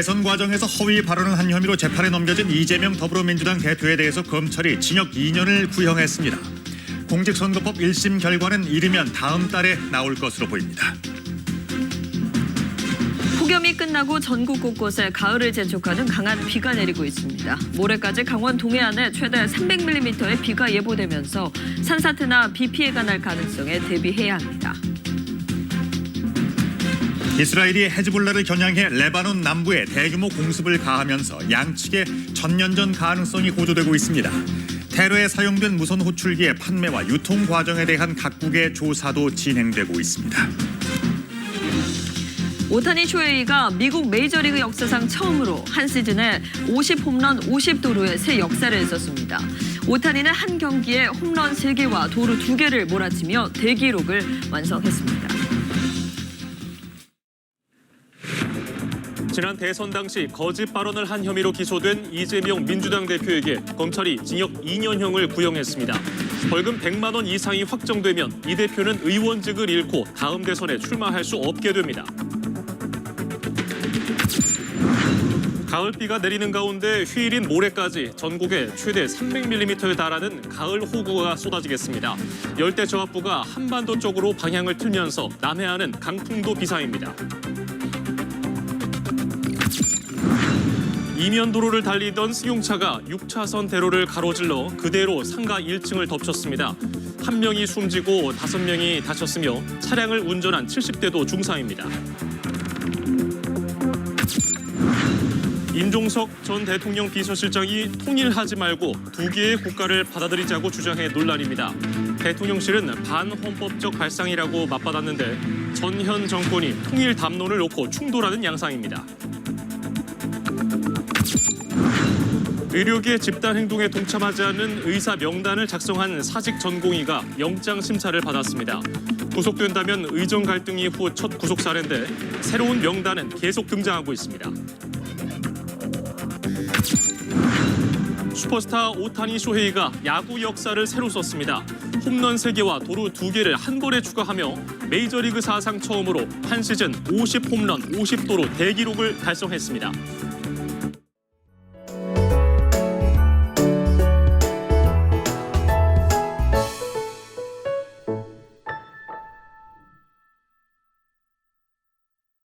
대선 과정에서 허위 발언을 한 혐의로 재판에 넘겨진 이재명 더불어민주당 대표에 대해서 검찰이 징역 2년을 구형했습니다. 공직선거법 1심 결과는 이르면 다음 달에 나올 것으로 보입니다. 폭염이 끝나고 전국 곳곳에 가을을 재촉하는 강한 비가 내리고 있습니다. 모레까지 강원 동해안에 최대 300mm의 비가 예보되면서 산사태나 비 피해가 날 가능성에 대비해야 합니다. 이스라엘이 헤즈볼라를 겨냥해 레바논 남부에 대규모 공습을 가하면서 양측의 전면전 가능성이 고조되고 있습니다. 테러에 사용된 무선 호출기의 판매와 유통 과정에 대한 각국의 조사도 진행되고 있습니다. 오타니 쇼헤이가 미국 메이저리그 역사상 처음으로 한 시즌에 50홈런 50도루의 새 역사를 썼습니다. 오타니는 한 경기에 홈런 3개와 도루 2개를 몰아치며 대기록을 완성했습니다. 지난 대선 당시 거짓 발언을 한 혐의로 기소된 이재명 민주당 대표에게 검찰이 징역 2년형을 구형했습니다. 벌금 100만 원 이상이 확정되면 이 대표는 의원직을 잃고 다음 대선에 출마할 수 없게 됩니다. 가을비가 내리는 가운데 휴일인 모레까지 전국에 최대 300mm에 달하는 가을 호구가 쏟아지겠습니다. 열대 저압부가 한반도 쪽으로 방향을 틀면서 남해안은 강풍도 비상입니다. 이면 도로를 달리던 승용차가 6차선 대로를 가로질러 그대로 상가 1층을 덮쳤습니다. 한 명이 숨지고 다섯 명이 다쳤으며 차량을 운전한 70대도 중상입니다. 임종석 전 대통령 비서실장이 통일하지 말고 두 개의 국가를 받아들이자고 주장해 논란입니다. 대통령실은 반헌법적 발상이라고 맞받았는데 전현 정권이 통일 담론을 놓고 충돌하는 양상입니다. 의료계 집단 행동에 동참하지 않는 의사 명단을 작성한 사직 전공의가 영장 심사를 받았습니다. 구속된다면 의정 갈등 이후 첫 구속 사례인데 새로운 명단은 계속 등장하고 있습니다. 슈퍼스타 오타니 쇼헤이가 야구 역사를 새로 썼습니다. 홈런 3개와 도루 2개를 한 번에 추가하며 메이저리그 사상 처음으로 한 시즌 50홈런 50도로 대기록을 달성했습니다.